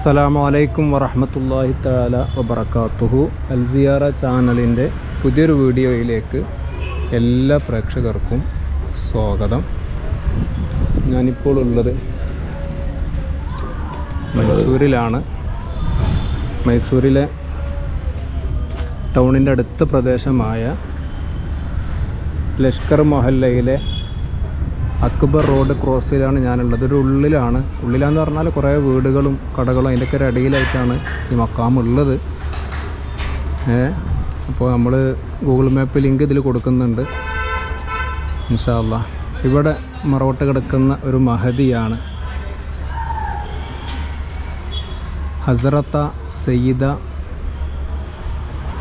അസ്സലാമു അലൈക്കും വറഹമത്തല്ലാഹി താല വബർക്കാത്തുഹു അൽസിയാറ ചാനലിന്റെ പുതിയൊരു വീഡിയോയിലേക്ക് എല്ലാ പ്രേക്ഷകർക്കും സ്വാഗതം. ഞാനിപ്പോൾ ഉള്ളത് മൈസൂരിലാണ്. മൈസൂരിലെ ടൗണിന്റെ അടുത്ത പ്രദേശമായ ലഷ്കർ മൊഹല്ലയിലെ അക്ബർ റോഡ് ക്രോസിലാണ് ഞാനുള്ളത്. ഒരു ഉള്ളിലാണ്. ഉള്ളിലാന്ന് പറഞ്ഞാൽ കുറേ വീടുകളും കടകളും അതിന്റെയൊക്കെ ഒരു ഇടയിലായിട്ടാണ് ഈ മക്കാം ഉള്ളത്. ഏ അപ്പോൾ നമ്മൾ ഗൂഗിൾ മാപ്പ് ലിങ്ക് ഇതിൽ കൊടുക്കുന്നുണ്ട്. ഇൻഷാല്ല ഇവിടെ മറവട്ട് കിടക്കുന്ന ഒരു മഹതിയാണ്. ഹസറത്ത സയ്യിദ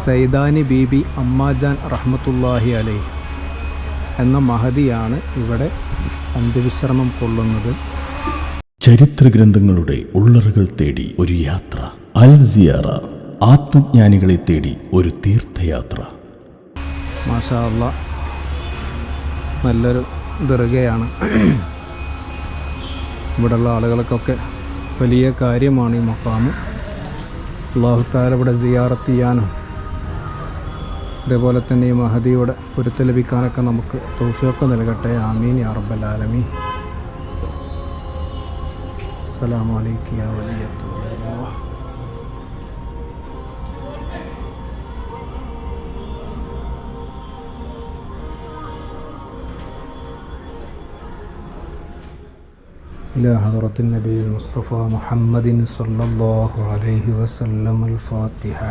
സൈദാനി ബീബി അമ്മാജാൻ റഹ്മത്തുല്ലാഹി അലൈ എന്ന മഹതിയാണ് ഇവിടെ അന്ത്യവിശ്രമം കൊള്ളുന്നത്. ചരിത്രഗ്രന്ഥങ്ങളുടെ ഉള്ളറുകൾ തേടി ഒരു യാത്ര. അൽ സിയാറ ആത്മജ്ഞാനികളെ തേടി ഒരു തീർത്ഥയാത്ര. മാഷാ അല്ല നല്ലൊരു ദുർഗയാണ്. ഇവിടെയുള്ള ആളുകൾക്കൊക്കെ വലിയ കാര്യമാണ് ഈ മക്കാമ് അള്ളാഹുത്താല ഇവിടെ സിയാറത്ത് ചെയ്യാനും അതേപോലെ തന്നെ ഈ മഹദിയുടെ പൊരുത്ത് ലഭിക്കാനൊക്കെ നമുക്ക് തൗഫിയൊക്കെ നൽകട്ടെ ആമീൻ യാ റബ്ബൽ ആലമീൻ അസ്സലാമു അലൈക്കും യാ വലിയത്തുല്ലാഹ് إلى حضرة النبي المصطفى محمد صلى الله عليه وسلم الفاتحة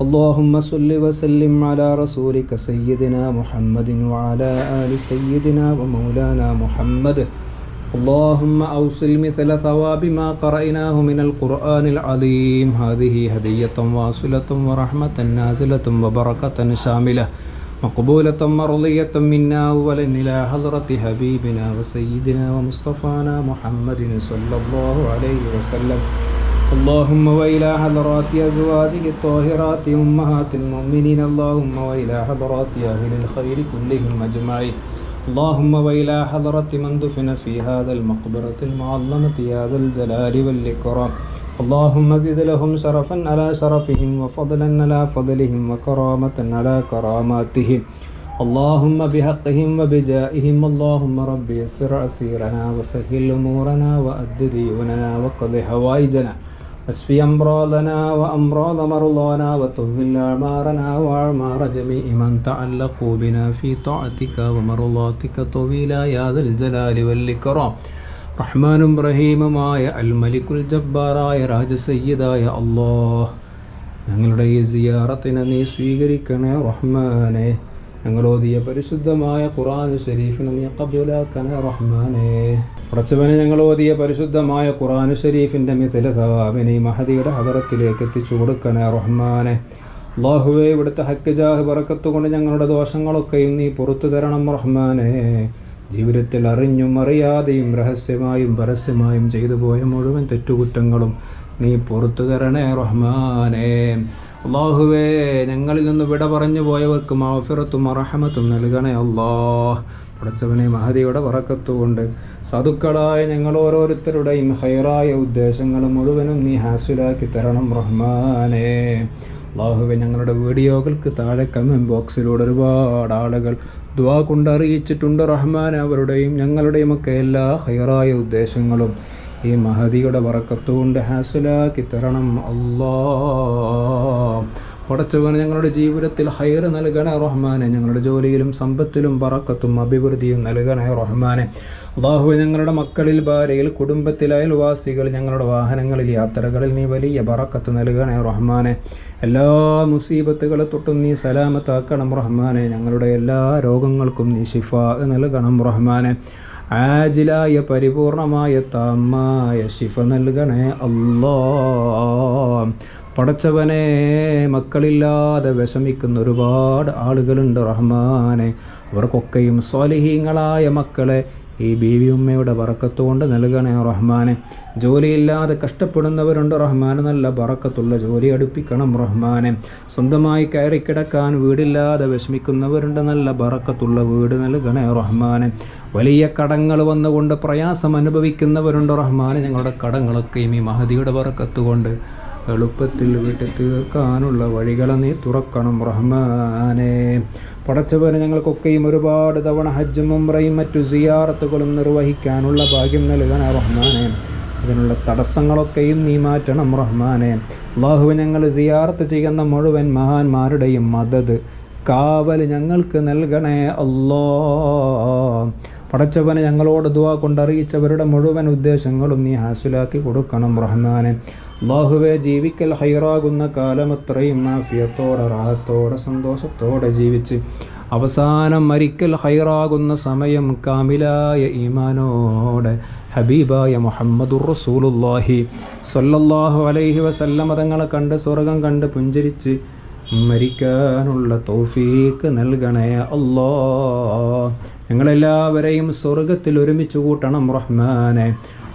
اللهم صل وسلم على رسولك سيدنا محمد وعلى آل سيدنا ومولانا محمد اللهم أوصل مثل ثواب ما قرأناه من القرآن العظيم هذه هدية واصلة ورحمة نازلة وبركة شاملة مقبولة مرضية منا أولا إلى حضرة حبيبنا وسيدنا ومصطفانا محمد صلى الله عليه وسلم اللهم وإلى حضرات أزواجه الطاهرات أمهات المؤمنين اللهم وإلى حضرات أهل الخير كلهم أجمعين اللهم وإلى حضرة من دفن في هذا المقبرة المعظمة يا ذا الجلال والإكرام اللهم زد لهم شرفا على شرفهم وفضلا على فضلهم وكرامة على كراماتهم اللهم بحقهم وبجائهم اللهم رب يسر عسيرنا وسهل أمورنا وأد ديوننا وقض حوائجنا واشفي أمراضنا وأمراض مرضانا وطول أعمارنا وأعمار جميع من تعلقوا بنا في طاعتك ومرضاتك طويلا يا ذا الجلال والإكرام റഹ്മാനും റഹീമുമായ അൽ മലിക്കുൽ ജബ്ബാറായ രാജസയ്യിദായ അള്ളാഹ് ഞങ്ങളുടെ ഈ സിയാറത്തിനെ നീ സ്വീകരിക്കണേ റഹ്മാനെ ഞങ്ങളോതിയ പരിശുദ്ധമായ ഖുറാൻ ഷരീഫിനെ നീ കബൂലാക്കണേ റഹ്മാനെ കുറച്ചവനെ ഞങ്ങൾ ഓതിയ പരിശുദ്ധമായ ഖുറാനു ഷരീഫിന്റെ മിഥില തവാബിനെ മഹദിയുടെ ഹദറത്തിലേക്ക് എത്തിച്ചു കൊടുക്കണേ റഹ്മാനെ. അള്ളാഹുവെ ഇവിടുത്തെ ഹക്കജാഹ് പറക്കത്തുകൊണ്ട് കൊണ്ട് ഞങ്ങളുടെ ദോഷങ്ങളൊക്കെയും നീ പുറത്തു തരണം റഹ്മാനെ. ജീവിതത്തിൽ അറിഞ്ഞും അറിയാതെയും രഹസ്യമായും പരസ്യമായും ചെയ്തു പോയ മുഴുവൻ തെറ്റുകുറ്റങ്ങളും നീ പുറത്തു തരണേ റഹ്മാനേ. അള്ളാഹുവേ ഞങ്ങളിൽ നിന്ന് വിട പറഞ്ഞു പോയവർക്ക് മാഫിറത്തും അറഹമത്തും നൽകണേ അള്ളാഹ് പടച്ചവനെ മഹതിയുടെ വറക്കത്തുകൊണ്ട് സതുക്കളായ ഞങ്ങൾ ഓരോരുത്തരുടെയും ഹൈറായ ഉദ്ദേശങ്ങൾ മുഴുവനും നീ ഹാസുലാക്കി തരണം റഹ്മാനേ. അള്ളാഹുവെ ഞങ്ങളുടെ വീഡിയോകൾക്ക് താഴെ കമന്റ് ബോക്സിലൂടെ ഒരുപാട് ആളുകൾ ദ്വാ കൊണ്ട് അറിയിച്ചിട്ടുണ്ട് റഹ്മാൻ അവരുടെയും ഞങ്ങളുടെയും ഒക്കെ എല്ലാ ഹൈറായ ഉദ്ദേശങ്ങളും ഈ മഹതിയുടെ വറക്കത്തുകൊണ്ട് ഹാസുലാക്കി തരണം. അല്ലാ പടച്ചവന് ഞങ്ങളുടെ ജീവിതത്തിൽ ഹൈർ നൽകണേ റഹ്മാനെ. ഞങ്ങളുടെ ജോലിയിലും സമ്പത്തിലും പറക്കത്തും അഭിവൃദ്ധിയും നൽകണേ റഹ്മാനെ. അള്ളാഹു ഞങ്ങളുടെ മക്കളിൽ ഭാര്യയിൽ കുടുംബത്തിൽ അയൽവാസികൾ ഞങ്ങളുടെ വാഹനങ്ങളിൽ യാത്രകളിൽ നീ വലിയ പറക്കത്ത് നൽകണേ റഹ്മാനെ. എല്ലാ മുസീബത്തുകളെ തൊട്ടും നീ സലാമത്താക്കണം റഹ്മാനെ. ഞങ്ങളുടെ എല്ലാ രോഗങ്ങൾക്കും നീ ഷിഫ നൽകണം റഹ്മാനെ. ആജിലായ പരിപൂർണമായ താമായ ശിഫ നൽകണേ അല്ലോ പടച്ചവനെ മക്കളില്ലാതെ വിഷമിക്കുന്ന ഒരുപാട് ആളുകളുണ്ട് റഹ്മാനെ. അവർക്കൊക്കെയും സ്വാലിഹീങ്ങളായ മക്കളെ ഈ ബീവി ഉമ്മയുടെ വറക്കത്തുകൊണ്ട് നൽകണേ റഹ്മാനെ. ജോലിയില്ലാതെ കഷ്ടപ്പെടുന്നവരുണ്ട് റഹ്മാന്. നല്ല വറക്കത്തുള്ള ജോലി അടുപ്പിക്കണം റഹ്മാനെ. സ്വന്തമായി കയറി കിടക്കാൻ വീടില്ലാതെ വിഷമിക്കുന്നവരുണ്ട്. നല്ല വറക്കത്തുള്ള വീട് നൽകണേ റഹ്മാനെ. വലിയ കടങ്ങൾ വന്നുകൊണ്ട് പ്രയാസം അനുഭവിക്കുന്നവരുണ്ട് റഹ്മാനെ. ഞങ്ങളുടെ കടങ്ങളൊക്കെയും ഈ മഹതിയുടെ ബറക്കത്തുകൊണ്ട് എളുപ്പത്തിൽ വീട്ടിൽ തീർക്കാനുള്ള വഴികളെ നീ തുറക്കണം റഹ്മാനെ. പടച്ചവന് ഞങ്ങൾക്കൊക്കെയും ഒരുപാട് തവണ ഹജ്ജും ഉംറയും മറ്റു സിയാറത്തുകളും നിർവഹിക്കാനുള്ള ഭാഗ്യം നൽകാൻ റഹ്മാനെ. അതിനുള്ള തടസ്സങ്ങളൊക്കെയും നീ മാറ്റണം റഹ്മാനെ. അള്ളാഹു ഞങ്ങൾ സിയാറത്ത് ചെയ്യുന്ന മുഴുവൻ മഹാന്മാരുടെയും മദത് കാവൽ ഞങ്ങൾക്ക് നൽകണേ അല്ലോ. പടച്ചവനെ ഞങ്ങളോട് ദുവാ കൊണ്ടറിയിച്ചവരുടെ മുഴുവൻ ഉദ്ദേശങ്ങളും നീ ഹാസിലാക്കി കൊടുക്കണം റഹ്മാനെ. അള്ളാഹുവെ ജീവിക്കൽ ഹൈറാകുന്ന കാലം അത്രയും മാഫിയത്തോടെ റാഹത്തോടെ സന്തോഷത്തോടെ ജീവിച്ച്. അവസാനം മരിക്കൽ ഹൈറാകുന്ന സമയം കാമിലായ ഈമാനോടെ ഹബീബായ മുഹമ്മദുർ റസൂലുല്ലാഹി സ്വല്ലല്ലാഹു അലൈഹി വസല്ലമ തങ്ങളെ കണ്ട് സ്വർഗം കണ്ട് പുഞ്ചരിച്ച് മരിക്കാനുള്ള തോഫീക്ക് നൽകണേ അല്ലോ ഞങ്ങളെല്ലാവരെയും സ്വർഗത്തിൽ ഒരുമിച്ച് കൂട്ടണം റഹ്മാനെ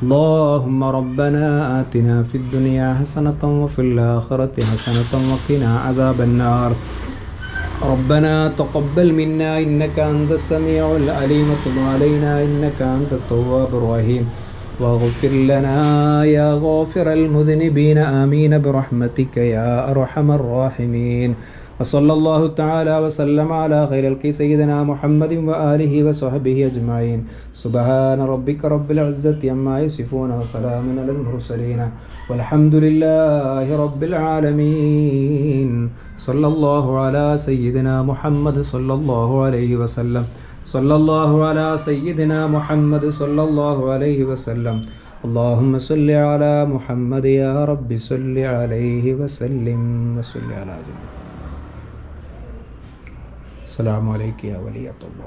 اللهم ربنا آتنا في الدنيا حسنة وفي الآخرة حسنة وقنا عذاب النار ربنا تقبل منا إنك أنت السميع العليم وتب علينا إنك أنت التواب الرحيم واغفر لنا يا غافر المذنبين آمين برحمتك يا أرحم الراحمين وصلى الله تعالى وسلم على خير الك سيدنا محمد وآله وصحبه أجمعين سبحان ربك رب العزة عما يصفون وسلام على المرسلين والحمد لله رب العالمين صلى الله على سيدنا محمد صلى الله عليه وسلم صلى الله على سيدنا محمد صلى الله عليه وسلم اللهم صل على محمد يا رب صل عليه وسلم وصل على جنة അസ്സാം വലൈക്കും വലിയത്തുള്ളൂ.